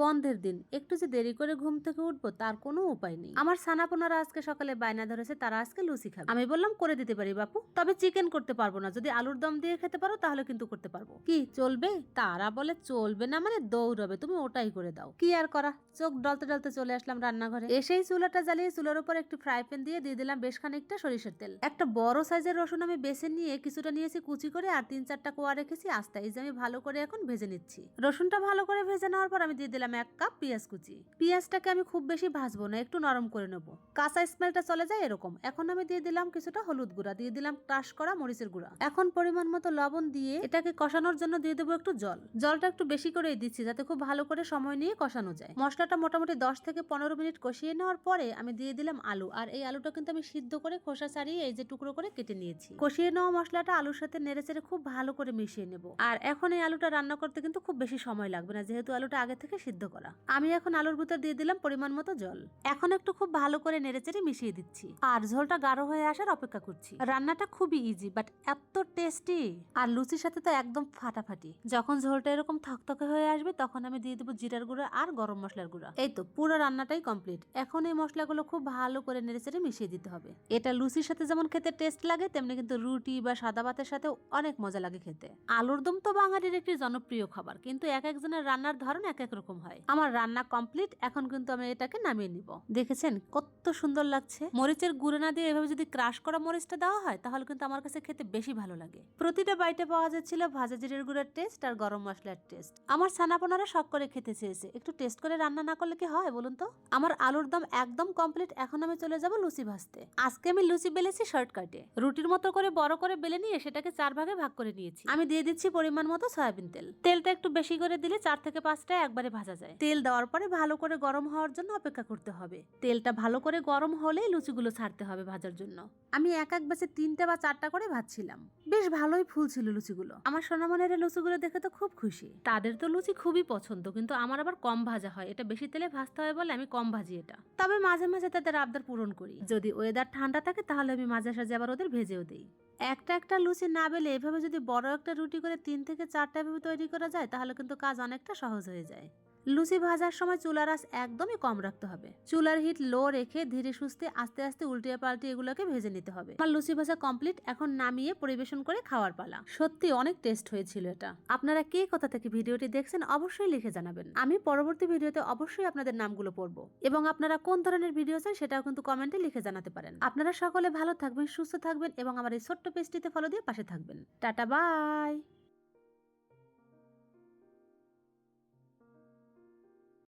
বন্ধের দিন। একটু যে দেরি করে ঘুম থেকে উঠবো, তার কোনো উপায় নেই। আমার সানাপোনারা আজকে সকালে বায়না ধরেছে, তারা আজকে লুচি খাবে। আমি বললাম, করে দিতে পারি বাপু, তবে চিকেন করতে পারব না। যদি আলুর দম দিয়ে খেতে পারো, তাহলে কিন্তু করতে পারব। কি, চলবে? তারা বলে, চলবে না মানে দৌড়বে, তুমি ওটাই করে দাও। কি আর করা? চোখ ডলতে ডলতে চলে আসলাম রান্নাঘরে। এসেই চুলাটা জ্বালিয়ে চুলার উপর একটু ফ্রাই প্যান দিয়ে দিয়ে দিলাম বেশ খানিকটা সরিষার তেল। একটা বড় সাইজের রসুন আমি বেছে নিয়ে কিছুটা নিয়েছি কুচি করে আর তিন চারটা কোয়া রেখেছি। আস্তে এই যে আমি ভালো করে এখন ভেজে নিচ্ছি। রসুনটা ভালো করে ভেজে নেওয়ার পর আমি দিয়ে দিলাম এক কাপ পেঁয়াজ কুচি। পেঁয়াজটাকে আমি খুব বেশি ভাজবো না, একটু নরম করে নেব। কাঁচা স্মেলটা চলে যায় এরকম। এখন আমি দিয়ে দিলাম কিছুটা হলুদ গুঁড়া, দিয়ে দিলাম ক্রাশ করা মরিচের গুঁড়া। এখন পরিমাণ মতো লবণ দিয়ে এটাকে কষানোর জন্য দিয়ে দেবো একটু জল। জলটা একটু বেশি করেই দিচ্ছি যাতে খুব ভালো করে সময় নিয়ে কষানো যায়। মশলাটা মোটামুটি দশ থেকে পনেরো মিনিট কষিয়ে নেওয়ার পরে আমি দিয়ে দিলাম আলু। আর এই আলুটা কিন্তু আমি সিদ্ধ করে খোসা ছাড়িয়ে এই যে টুকরো করে কেটে নিয়েছি। কষিয়ে নেওয়া মশলাটা আলুর সাথে নেড়ে চেড়ে খুব ভালো করে মিশিয়ে নেব। আর এখন এই আলুটা রান্না করতে কিন্তু খুব বেশি সময় লাগবে না, যেহেতু আলুটা আগে থেকে করা। আমি এখন আলুর ভিতর দিয়ে দিলাম পরিমাণ মতো জল। এখন একটু খুব ভালো করে নেড়ে চেড়ে মিশিয়ে দিচ্ছি। আর ঝোলটা গাঢ় হয়ে আসার অপেক্ষা করছি। রান্নাটা খুবই ইজি বাট এত টেস্টি আর লুচির সাথে তো একদম ফাটাফাটি। যখন ঝোলটা এরকম থকথকে হয়ে আসবে, তখন আমি দিয়ে দেবো জিরার গুঁড়া আর গরম মশলার গুঁড়া। এই তো পুরো রান্নাটাই কমপ্লিট এখন এই মশলাগুলো খুব ভালো করে নেড়েচেড়ে মিশিয়ে দিতে হবে। এটা লুচির সাথে যেমন খেতে টেস্ট লাগে, তেমনি কিন্তু রুটি বা সাদা ভাতের সাথে অনেক মজা লাগে খেতে। আলুর দম তো বাঙালির একটি জনপ্রিয় খাবার, কিন্তু এক একজনের রান্নার ধরন এক এক রকম হয়। আমার রান্না কমপ্লিট এখন কিন্তু আমি এটাকে নামিয়ে নিব। দেখেছেন কত সুন্দর লাগছে? মরিচের গুঁড়ো না দিয়ে এভাবে যদি ক্রাশ করা মরিচটা দেওয়া হয়, তাহলে কিন্তু আমার কাছে খেতে বেশি ভালো লাগে। প্রতিটা বাইটে পাওয়া যাচ্ছিল ভাজা জিরের গুঁড়ার টেস্ট আর গরম মশলার টেস্ট আমার ছানাপোনারা শখ করে খেতে চেয়েছে। একটু টেস্ট করে রান্না না করলে কি হয় বলুন তো? আমার আলুর দম একদম কমপ্লিট এখন আমি চলে যাব লুচি ভাজতে। আজকে আমি লুচি বেলেছি শর্টকাটে রুটির মতো করে, বড় করে বেলে নিয়ে সেটাকে চার ভাগে ভাগ করে নিয়েছি। আমি দিয়ে দিচ্ছি পরিমাণ মতো সয়াবিন তেল। তেলটা একটু বেশি করে দিলে চার থেকে পাঁচটা একবারে ভাজা যায়। তেল দেওয়ার পরে ভালো করে গরম হওয়ার জন্য অপেক্ষা করতে হবে। তেলটা ভালো করে গরম হলেই লুচিগুলো ছাড়তে হবে ভাজার জন্য। আমি এক এক বাসে তিনটা বা চারটা করে ভাজছিলাম। বেশ ভালোই ফুল ছিল লুচিগুলো। আমার সোনামনের লুচিগুলো দেখে তো খুব খুশি। তাদের তো লুচি খুবই পছন্দ, কিন্তু আমার আবার কম ভাজা হয়। এটা বেশি তেলে ভাজতে হয় বলে আমি কম ভাজি এটা। তবে মাঝে মাঝে তাদের আবদার পূরণ করি। যদি ওয়েদার ঠান্ডা থাকে, তাহলে আমি মাঝে সাঝে আবার ওদের ভেজেও দিই। একটা একটা লুচি না বেলে এভাবে যদি বড় একটা রুটি করে তিন থেকে চারটা এভাবে তৈরি করা যায়, তাহলে কিন্তু কাজ অনেকটা সহজ হয়ে যায়। লুচি ভাজার সময় চুলার আঁচ একদমই কম রাখতে হবে। চুলার হিট লো রেখে ধীরে সুস্থে আস্তে আস্তে উল্টিয়ে পাল্টে এগুলোকে ভেজে নিতে হবে। আমার লুচি ভাজা কমপ্লিট এখন নামিয়ে পরিবেশন করে খাওয়ার পালা। সত্যি অনেক টেস্ট হয়েছিল এটা। আপনারা কে কথা থেকে ভিডিওটি দেখছেন অবশ্যই লিখে জানাবেন। আমি পরবর্তী ভিডিওতে অবশ্যই আপনাদের নামগুলো পড়ব। এবং আপনারা কোন ধরনের ভিডিও চান সেটাও কিন্তু কমেন্টে লিখে জানাতে পারেন। আপনারা সকলে ভালো থাকবেন, সুস্থ থাকবেন এবং আমার এই ছোট্ট পেজটিতে ফলো দিয়ে পাশে থাকবেন। Tata bye